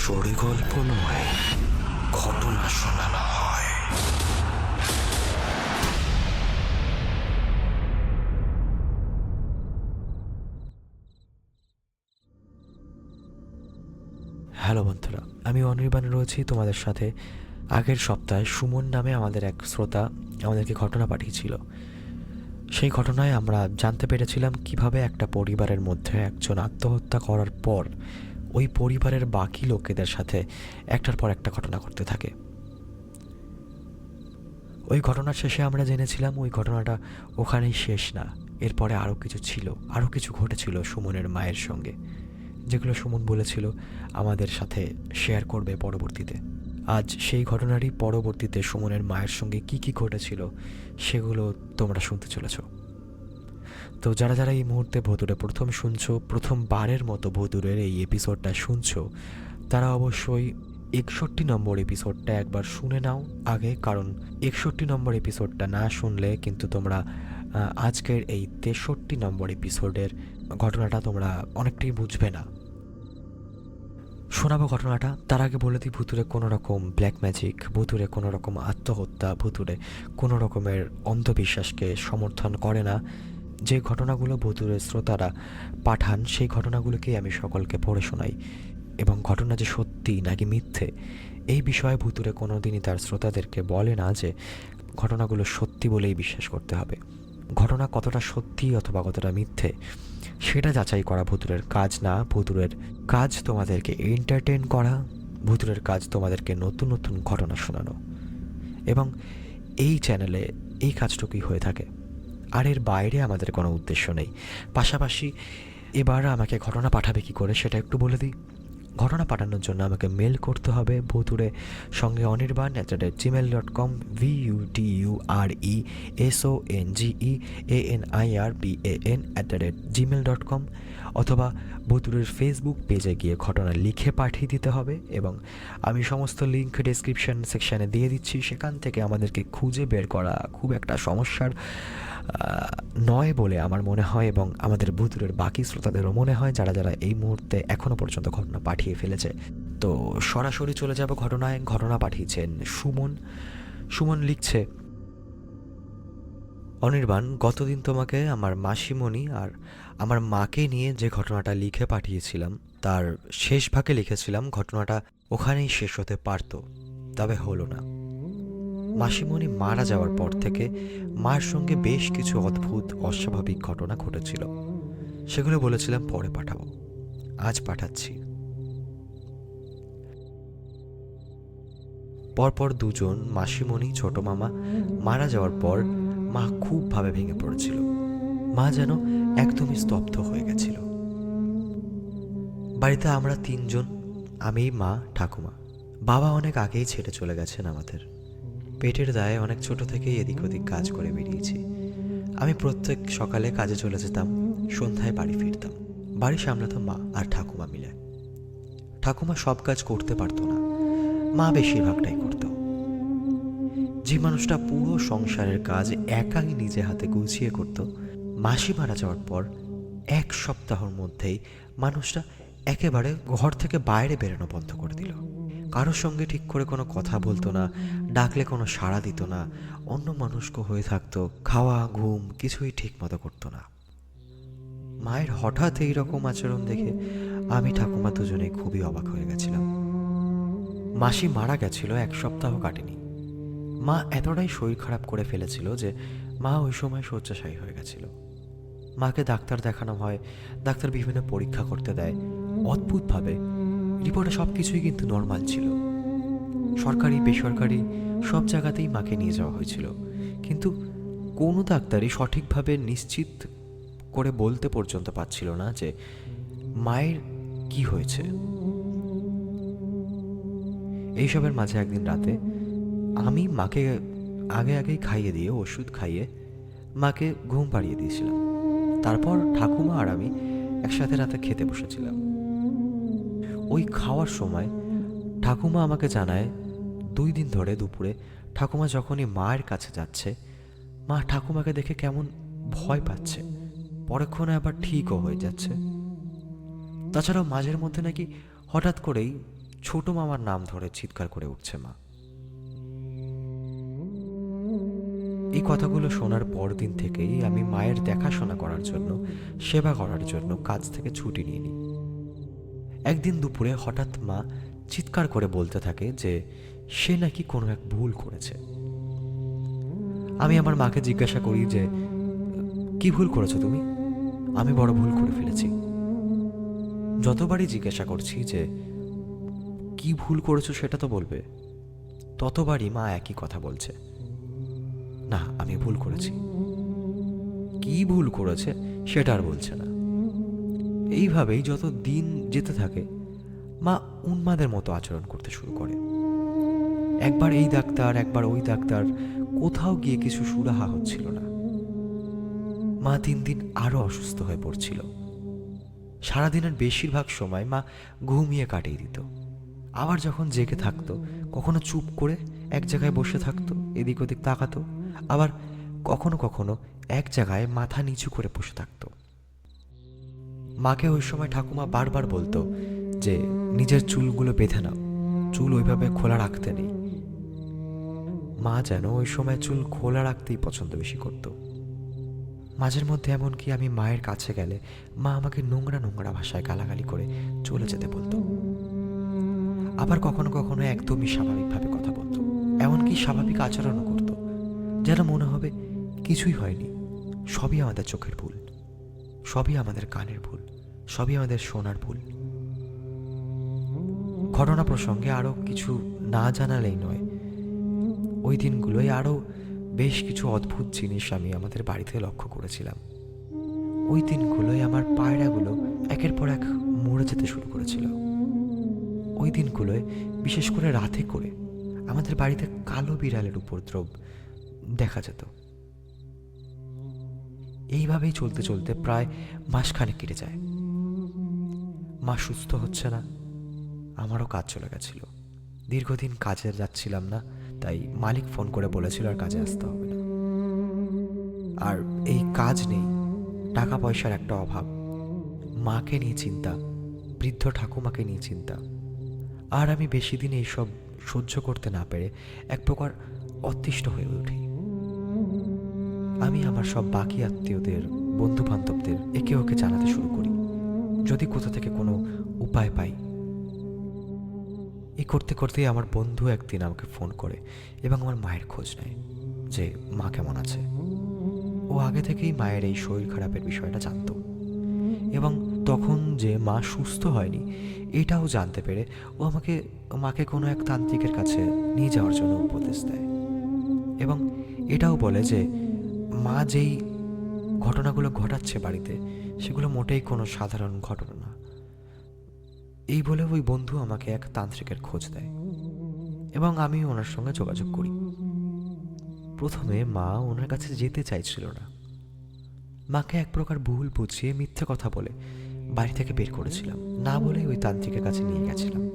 Sorry গল্প নয়, ঘটনা শোনানো হয়। হ্যালো বন্ধুরা, আমি অনির্বাণ রয়েছি তোমাদের সাথে। আগের সপ্তাহে সুমন নামে আমাদের এক শ্রোতা আমাদেরকে ঘটনা পাঠিয়েছিল। সেই ঘটনায় আমরা জানতে পেরেছিলাম কীভাবে একটা পরিবারের মধ্যে একজন আত্মহত্যা করার পর ওই পরিবারের বাকি লোকেদের সাথে একটার পর একটা ঘটনা ঘটতে থাকে। ওই ঘটনার শেষে আমরা জেনেছিলাম ওই ঘটনাটা ওখানেই শেষ না। এরপরে আরও কিছু ছিল আরও কিছু ঘটেছিল সুমনের মায়ের সঙ্গে, যেগুলো সুমন বলেছিল আমাদের সাথে শেয়ার করবে পরবর্তীতে। আজ সেই ঘটনারই পরবর্তীতে সুমনের মায়ের সঙ্গে কি কি ঘটেছিল, সেগুলো তোমরা শুনতে চলেছ। তো যারা যারা এই মুহূর্তে ভতুরে প্রথম শুনছো প্রথমবারের মতো ভতুরের এই এপিসোডটা শুনছো, তারা অবশ্যই একষট্টি নম্বর এপিসোডটা একবার শুনে নাও আগে, কারণ একষট্টি নম্বর এপিসোডটা না শুনলে কিন্তু তোমরা আজকের এই তেষট্টি নম্বর এপিসোডের ঘটনাটা তোমরা অনেকটাই বুঝবে না। শোনাবো ঘটনাটা, তার আগে বলে দিই ভুতুরে কোনো রকম ব্ল্যাক ম্যাজিক ভুতুরে কোনো রকম আত্মহত্যা ভুতুরে কোনো রকমের অন্ধবিশ্বাসকে সমর্থন করে না। যে ঘটনাগুলো ভুতুরের শ্রোতারা পাঠান, সেই ঘটনাগুলোকেই আমি সকলকে পড়ে শোনাই। এবং ঘটনা যে সত্যি নাকি মিথ্যে, এই বিষয়ে ভুতুরে কোনো দিনই তার শ্রোতাদেরকে বলে না যে ঘটনাগুলো সত্যি বলেই বিশ্বাস করতে হবে। ঘটনা কতটা সত্যি অথবা কতটা মিথ্যে, সেটা যাচাই করা ভুতুরের কাজ না। ভুতুরের কাজ তোমাদেরকে এন্টারটেন করা, ভুতুরের কাজ তোমাদেরকে নতুন নতুন ঘটনা শোনানো। এবং এই চ্যানেলে এই কাজটুকুই হয়ে থাকে। আর এর বাইরে আমাদের কোনো উদ্দেশ্য নেই। পাশাপাশি এবার আমাকে ঘটনা পাঠাবে কি করে সেটা একটু বলে দিই। ঘটনা পাঠানোর জন্য আমাকে মেল করতে হবে ভুতুরে সঙ্গে Anirban at the rate Gmail dot com V U T U R E S O N G E A N I R B A N at the rate Gmail dot com অথবা ভুতুরের Facebook পেজে গিয়ে ঘটনা লিখে পাঠিয়ে দিতে হবে এবং আমি সমস্ত লিঙ্ক ডেসক্রিপশন সেকশানে দিয়ে দিচ্ছি। সেখান থেকে আমাদেরকে খুঁজে বের করা খুব একটা সমস্যার নয় বলে আমার মনে হয় এবং আমাদের ভুতুরের বাকি শ্রোতাদেরও মনে হয় যারা যারা এই মুহূর্তে এখনও পর্যন্ত ঘটনা পাঠিয়ে ফেলেছে। তো সরাসরি চলে যাব ঘটনায়। ঘটনা পাঠিয়েছেন সুমন। সুমন লিখছে, অনির্বাণ, গতদিন তোমাকে আমার মাসিমণি আর আমার মাকে নিয়ে যে ঘটনাটা লিখে পাঠিয়েছিলাম, তার শেষ ভাগে লিখেছিলাম, ঘটনাটা ওখানেই শেষ হতে পারতো, তবে হলো না। মাসিমণি মারা যাওয়ার পর থেকে মার সঙ্গে বেশ কিছু অদ্ভুত, অস্বাভাবিক ঘটনা ঘটেছিল। সেগুলো বলেছিলাম পরে পাঠাবো। আজ পাঠাচ্ছি। পরপর দুজন মাসিমণি, ছোট মামা মারা যাওয়ার পর মা খুবভাবে ভেঙে পড়েছিল। মা যেন একদমই স্তব্ধ হয়ে গেছিল। বাড়িতে আমরা তিনজন আমি মা, ঠাকুমা। বাবা অনেক আগেই ছেড়ে চলে গেছেন আমাদের। পেটের দায়ে অনেক ছোট থেকেই এদিক ওদিক কাজ করে বেরিয়েছি। আমি প্রত্যেক সকালে কাজে চলে যেতাম, সন্ধ্যায় বাড়ি ফিরতাম। বাড়ি সামলাতাম মা আর ঠাকুমা মিলে। ঠাকুমা সব কাজ করতে পারতো না। মা বেশিরভাগটাই করতো। যে মানুষটা পুরো সংসারের কাজ একাই নিজে হাতে গুছিয়ে করত, মাসি মারা যাওয়ার পর এক সপ্তাহের মধ্যেই মানুষটা একেবারে ঘর থেকে বাইরে বেরোনো বন্ধ করে দিল। কারোর সঙ্গে ঠিক করে কোনো কথা বলতো না, ডাকলে কোনো সাড়া দিত না, অন্য মানুষকে হয়ে থাকতো, খাওয়া, ঘুম কিছুই ঠিক মতো করতো না। মায়ের হঠাৎ এই রকম আচরণ দেখে আমি ঠাকুমা দুজনে খুবই অবাক হয়ে গেছিলাম। মাসি মারা গেছিল, এক সপ্তাহ কাটেনি। মা এতটাই শরীর খারাপ করে ফেলেছিল যে মা ওই সময় শয্যাশায়ী হয়ে গেছিল। মাকে ডাক্তার দেখানো হয়, ডাক্তার বিভিন্ন পরীক্ষা করতে দেয়। অদ্ভুতভাবে রিপোর্টে সব কিছুই কিন্তু নর্মাল ছিল। সরকারি, বেসরকারি সব জায়গাতেই মাকে নিয়ে যাওয়া হয়েছিল। কিন্তু কোনো ডাক্তারই সঠিকভাবে নিশ্চিত করে বলতে পর্যন্ত পাচ্ছিল না যে মায়ের কি হয়েছে। এইসবের মাঝে একদিন রাতে আমি মাকে আগে আগেই খাইয়ে দিয়ে ওষুধ খাইয়ে মাকে ঘুম পাড়িয়ে দিয়েছিলাম। তারপর ঠাকুমা আর আমি একসাথে রাতে খেতে বসেছিলাম। ওই খাওয়ার সময় ঠাকুমা আমাকে জানায়, দুই দিন ধরে দুপুরে ঠাকুমা যখনই মায়ের কাছে যাচ্ছে, মা ঠাকুমাকে দেখে কেমন ভয় পাচ্ছে। পরক্ষণে আবার ঠিকও হয়ে যাচ্ছে। তাছাড়াও মাঝের মধ্যে নাকি হঠাৎ করেই ছোট মামার নাম ধরে চিৎকার করে উঠছে মা। এই কথাগুলো শোনার পর দিন থেকেই আমি মায়ের দেখাশোনা করার জন্য, সেবা করার জন্য কাজ থেকে ছুটি নিয়ে নিই। একদিন দুপুরে হঠাৎ মা চিৎকার করে বলতে থাকে যে সে নাকি কোনো এক ভুল করেছে। আমি আমার মাকে জিজ্ঞাসা করি যে, কি ভুল করেছ তুমি? আমি বড় ভুল করে ফেলেছি। যতবারই জিজ্ঞাসা করছি যে, কি ভুল করেছ সেটা তো বলবে? ততবারই মা একই কথা বলছে, না, আমি ভুল করেছি। কি ভুল করেছে সেটা আর বলছে না। এইভাবেই যত দিন যেতে থাকে, মা উন্মাদের মতো আচরণ করতে শুরু করে। একবার এই ডাক্তার, একবার ওই ডাক্তার, কোথাও গিয়ে কিছু সুরাহা হচ্ছিল না। মা দিন দিন আরও অসুস্থ হয়ে পড়ছিল। সারাদিনের বেশিরভাগ সময় মা ঘুমিয়ে কাটিয়ে দিত। আবার যখন জেগে থাকতো, কখনো চুপ করে এক জায়গায় বসে থাকতো, এদিক ওদিক তাকাতো, আবার কখনো কখনো এক জায়গায় মাথা নিচু করে বসে থাকতো। মাকে ওই সময় ঠাকুমা বারবার বলতো যে, নিজের চুলগুলো বেঁধে নাও। চুল ওইভাবে খোলা রাখতে নেই। মা যেন ওই সময় চুল খোলা রাখতেই পছন্দ বেশি করত। মাঝের মধ্যে এমনকি আমি মায়ের কাছে গেলে মা আমাকে নোংরা নোংরা ভাষায় গালাগালি করে চলে যেতে বলতো। আবার কখনো কখনো একদমই স্বাভাবিকভাবে কথা বলতো। এমনকি স্বাভাবিক আচরণও করতো। যেন মনে হবে কিছুই হয়নি, সবই আমাদের চোখের ভুল। সবই আমাদের কানের ভুল, সবই আমাদের শোনার ভুল। ঘটনা প্রসঙ্গে আরও কিছু না জানালেই নয়। ওই দিনগুলোই আরও বেশ কিছু অদ্ভুত জিনিস আমি আমাদের বাড়িতে লক্ষ্য করেছিলাম। ওই দিনগুলোই আমার পায়রাগুলো একের পর এক মরে যেতে শুরু করেছিল। ওই দিনগুলোয় বিশেষ করে রাতে করে আমাদের বাড়িতে কালো বিড়ালের উপদ্রব দেখা যেত। এইভাবেই চলতে চলতে প্রায় মাসখানেক কেটে যায়। মা সুস্থ হচ্ছে না। আমারও কাজ চলে গেছিল। দীর্ঘদিন কাজে যাচ্ছিলাম না, তাই মালিক ফোন করে বলেছিল আর কাজে আসতে হবে না। আর এই কাজ নেই, টাকা পয়সার একটা অভাব। মাকে নিয়ে চিন্তা, বৃদ্ধ ঠাকুমাকে নিয়ে চিন্তা। আর আমি বেশি দিন এইসব সহ্য করতে না পেরে এক প্রকার অতিষ্ঠ হয়ে উঠি। আমি আমার সব বাকি আত্মীয়দের বন্ধু বান্ধবদের একে ওকে জানাতে শুরু করি। যদি কোথা থেকে কোনো উপায় পাই। এ করতে করতেই আমার বন্ধু একদিন আমাকে ফোন করে এবং আমার মায়ের খোঁজ নেয় যে, মা কেমন আছে? ও আগে থেকেই মায়ের এই শরীর খারাপের বিষয়টা জানতো। এবং তখন যে মা সুস্থ হয়নি, এটাও জানতে পেরে ও আমাকে, মাকে কোনো এক তান্ত্রিকের কাছে নিয়ে যাওয়ার জন্য উপদেশ দেয়। এবং এটাও বলে যে মা যেই ঘটনাগুলো ঘটাচ্ছে বাড়িতে, সেগুলো মোটেই কোনো সাধারণ ঘটনা না। এই বলে ওই বন্ধু আমাকে এক তান্ত্রিকের খোঁজ দেয় এবং আমি ওনার সঙ্গে যোগাযোগ করি। প্রথমে মা ওনার কাছে যেতে চাইছিল না। মাকে এক প্রকার ভুল বুঝিয়ে মিথ্যে কথা বলে বাড়ি থেকে বের করেছিলাম, না বলে ওই তান্ত্রিকের কাছে নিয়ে গেছিলাম।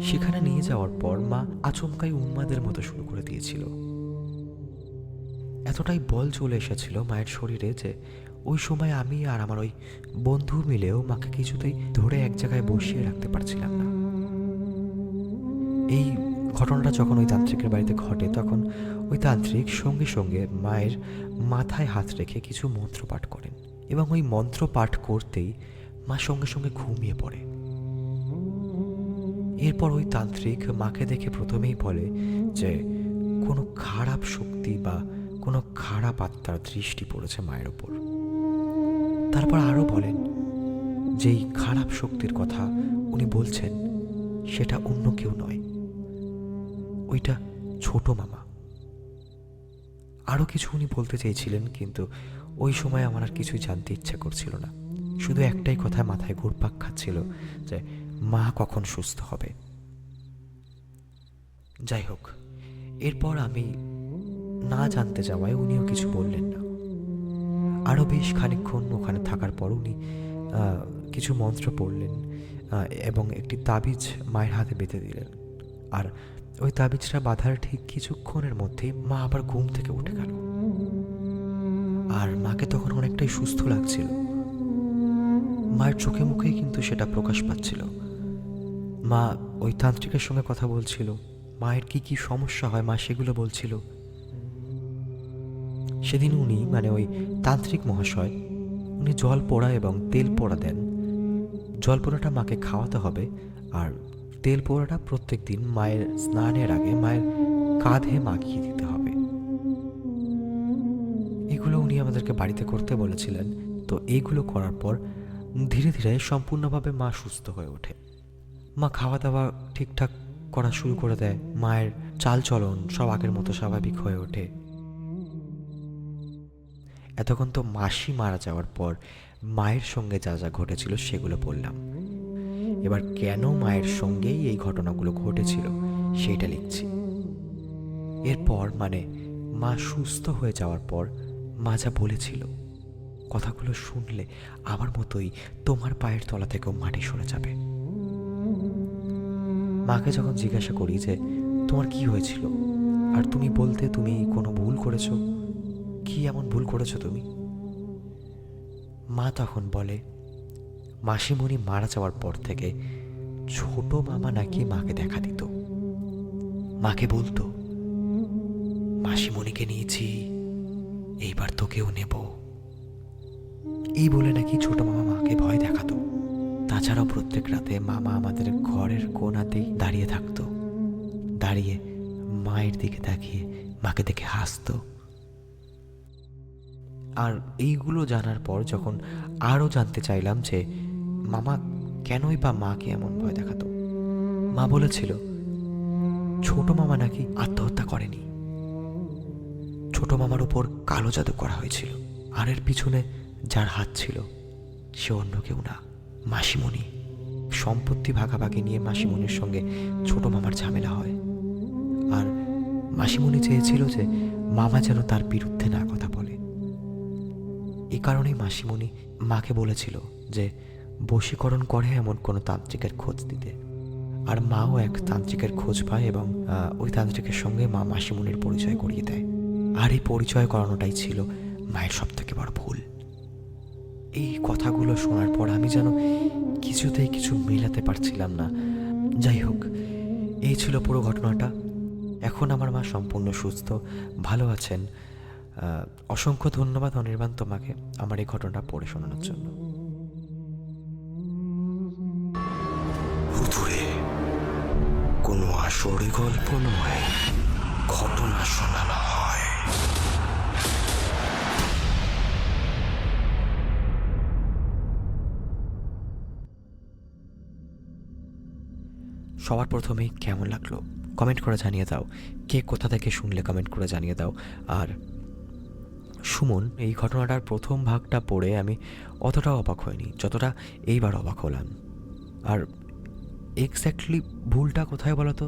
সেখানে নিয়ে যাওয়ার পর মা আচমকাই উন্মাদের মতো শুরু করে দিয়েছিল। এতটাই বল চলে এসেছিল মায়ের শরীরে যে ওই সময় আমি আর আমার ওই বন্ধু মিলেও মাকে কিছুতেই ধরে এক জায়গায় বসিয়ে রাখতে পারছিলাম না। এই ঘটনাটা যখন ওই তান্ত্রিকের বাড়িতে ঘটে, তখন ওই তান্ত্রিক সঙ্গে সঙ্গে মায়ের মাথায় হাত রেখে কিছু মন্ত্র পাঠ করেন এবং ওই মন্ত্র পাঠ করতেই মা সঙ্গে সঙ্গে ঘুমিয়ে পড়ে। এরপর ওই তান্ত্রিক মাকে দেখে প্রথমেই বলে যে, কোনো খারাপ শক্তি বা কোনো খারাপ আত্মার দৃষ্টি পড়েছে মায়ের ওপর তারপর আরও বলেন, যেই খারাপ শক্তির কথা উনি বলছেন, সেটা অন্য কেউ নয়। ওইটা ছোট মামা। আরও কিছু উনি বলতে চেয়েছিলেন, কিন্তু ওই সময় আমার আর কিছুই জানতে ইচ্ছা করছিল না। শুধু একটাই কথা মাথায় ঘুরপাক খাচ্ছিল যে মা কখন সুস্থ হবে। যাই হোক, এরপর আমি না জানতে যাওয়ায় উনিও কিছু বললেন না। আরও বেশ খানিকক্ষণ ওখানে থাকার পর উনি কিছু মন্ত্র পড়লেন এবং একটি তাবিজ মায়ের হাতে বেঁধে দিলেন। আর ওই তাবিজটা বাঁধার ঠিক কিছুক্ষণের মধ্যেই মা আবার ঘুম থেকে উঠে গেল। আর মাকে তখন অনেকটাই সুস্থ লাগছিল। মায়ের চোখে মুখেই কিন্তু সেটা প্রকাশ পাচ্ছিল। মা ওই তান্ত্রিকের সঙ্গে কথা বলছিল। মায়ের কি কি সমস্যা হয় মা সেগুলো বলছিল। সেদিন উনি মানে ওই তান্ত্রিক মহাশয়, উনি জল পোড়া এবং তেল পোড়া দেন। জল পোড়াটা মাকে খাওয়াতে হবে আর তেল পোড়াটা প্রত্যেক দিন মায়ের স্নানের আগে মায়ের কাঁধে মাখিয়ে দিতে হবে। এগুলো উনি আমাদেরকে বাড়িতে করতে বলেছিলেন। তো এইগুলো করার পর ধীরে ধীরে সম্পূর্ণভাবে মা সুস্থ হয়ে ওঠে। মা খাওয়া দাওয়া ঠিকঠাক করা শুরু করে দেয়। মায়ের চালচলন সব আগের মতো স্বাভাবিক হয়ে ওঠে। এতক্ষণ তো মাসি মারা যাওয়ার পর মায়ের সঙ্গে যা যা ঘটেছিল সেগুলো বললাম। এবার কেন মায়ের সঙ্গেই এই ঘটনাগুলো ঘটেছিল সেইটা লিখছি। এরপর মানে মা সুস্থ হয়ে যাওয়ার পর মা যা বলেছিল, কথাগুলো শুনলে আমার মতোই তোমার পায়ের তলা থেকেও মাটি সরে যাবে। মাকে যখন জিজ্ঞাসা করি যে, তোমার কি হয়েছিল? আর তুমি বলতে তুমি কোনো ভুল করেছ? কি এমন ভুল করেছ তুমি? মা তখন বলে, মাসিমণি মারা যাওয়ার পর থেকে ছোট মামা নাকি মাকে দেখা দিত। মাকে বলতো, মাসিমণিকে নিয়েছি, এইবার তোকেও নেব। এই বলে নাকি ছোট মামা মাকে ভয় দেখাতো। তাছাড়াও প্রত্যেক রাতে মামা আমাদের ঘরের কোণাতেই দাঁড়িয়ে থাকতো। দাঁড়িয়ে মায়ের দিকে তাকিয়ে মাকে দেখে হাসতো। আর এইগুলো জানার পর যখন আরও জানতে চাইলাম যে মামা কেনই বা মাকে এমন ভয় দেখাতো, মা বলেছিল, ছোট মামা নাকি আত্মহত্যা করেনি। ছোট মামার উপর কালো জাদু করা হয়েছিল, আর এর পিছনে যার হাত ছিল, সে অন্য কেউ না, মাসিমণি। সম্পত্তি ভাগাভাগি নিয়ে মাসিমণির সঙ্গে ছোট মামার ঝামেলা হয়। আর মাসিমণি চেয়েছিল যে মামা যেন তার বিরুদ্ধে না কথা বলে। এ কারণেই মাসিমণি মাকে বলেছিল যে বশীকরণ করে এমন কোনো তান্ত্রিকের খোঁজ দিতে। আর মাও এক তান্ত্রিকের খোঁজ পায় এবং ওই তান্ত্রিকের সঙ্গে মা মাসিমণির পরিচয় করিয়ে দেয়। আর এই পরিচয় করানোটাই ছিল মায়ের সব থেকে বড় ভুল। এই কথাগুলো শোনার পর আমি যেন কিছুতেই কিছু মেলাতে পারছিলাম না। যাই হোক, এই ছিল পুরো ঘটনাটা। এখন আমার মা সম্পূর্ণ সুস্থ, ভালো আছেন। অসংখ্য ধন্যবাদ অনির্বাণ তোমাকে আমার এই ঘটনাটা পড়ে শোনানোর জন্য। কোনো আসরে গল্প নয় ঘটনা শোনানো হয়। সবার প্রথমেই কেমন লাগল? কমেন্ট করে জানিয়ে দাও। কে কোথা থেকে শুনলে কমেন্ট করে জানিয়ে দাও। আর সুমন, এই ঘটনাটার প্রথম ভাগটা পড়ে আমি অতটাও অবাক হইনি, যতটা এইবার অবাক হলাম। আর এক্স্যাক্টলি ভুলটা কোথায় বলো তো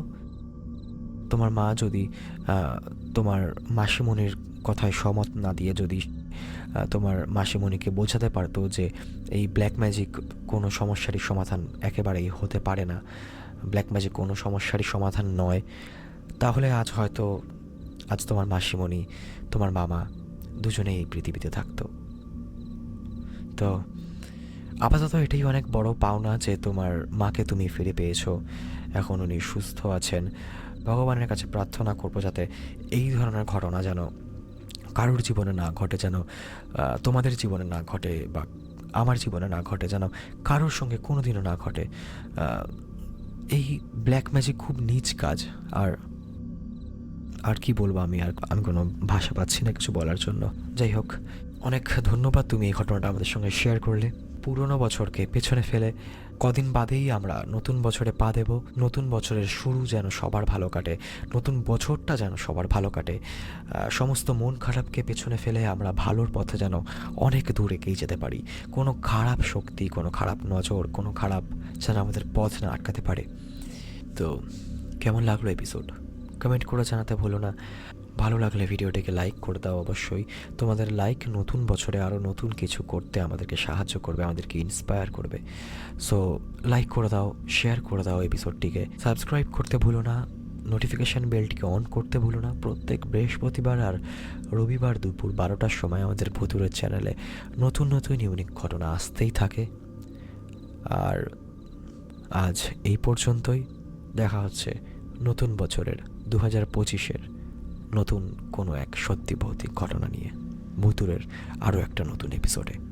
তোমার মা যদি তোমার মাসিমণির কথায় সমত না দিয়ে যদি তোমার মাসিমণিকে বোঝাতে পারতো যে এই ব্ল্যাক ম্যাজিক কোনো সমস্যারই সমাধান একেবারেই হতে পারে না ব্ল্যাক ম্যাজিক কোনো সমস্যারই সমাধান নয়, তাহলে আজ হয়তো, আজ তোমার মাসিমণি, তোমার মামা দুজনেই এই পৃথিবীতে থাকতো। তো আপাতত এটাই অনেক বড় পাওনা যে তোমার মাকে তুমি ফিরে পেয়েছ। এখন উনি সুস্থ আছেন। ভগবানের কাছে প্রার্থনা করব যাতে এই ধরনের ঘটনা যেন কারোর জীবনে না ঘটে, যেন তোমাদের জীবনে না ঘটে বা আমার জীবনে না ঘটে, যেন কারোর সঙ্গে কোনোদিনও না ঘটে। এই ব্ল্যাক ম্যাজিক খুব নিচ কাজ। আর আর কি বলব আমি? আর আমি কোনো ভাষা পাচ্ছি না কিছু বলার জন্য। যাই হোক, অনেক ধন্যবাদ তুমি এই ঘটনাটা আমাদের সঙ্গে শেয়ার করলে। পুরনো বছরকে পেছনে ফেলে কদিন বাদেই আমরা নতুন বছরে পা দেব। নতুন বছরের শুরু যেন সবার ভালো কাটে। নতুন বছরটা যেন সবার ভালো কাটে। সমস্ত মন খারাপকে পেছনে ফেলে আমরা ভালোর পথে যেন অনেক দূর এগিয়ে যেতে পারি। কোনো খারাপ শক্তি, কোনো খারাপ নজর, কোনো খারাপ যেন আমাদের পথ না আটকাতে পারে। তো, কেমন লাগল এপিসোড কমেন্ট করে জানাতে ভুলো না। ভালো লাগলে ভিডিওটিকে লাইক করে দাও অবশ্যই। তোমাদের লাইক নতুন বছরে আরও নতুন কিছু করতে আমাদেরকে সাহায্য করবে, আমাদেরকে ইন্সপায়ার করবে। সো লাইক করে দাও শেয়ার করে দাও এপিসোডটিকে সাবস্ক্রাইব করতে ভুলো না নোটিফিকেশান বেলটিকে অন করতে ভুলো না। প্রত্যেক বৃহস্পতিবার আর রবিবার দুপুর বারোটার সময় আমাদের ভুতুরের চ্যানেলে নতুন নতুন ইউনিক ঘটনা আসতেই থাকে। আর আজ এই পর্যন্তই। দেখা হচ্ছে নতুন বছরের দু হাজার পঁচিশের নতুন কোনো এক সত্যি ভৌতিক ঘটনা নিয়ে। ভুতুরের আরও একটা নতুন এপিসোডে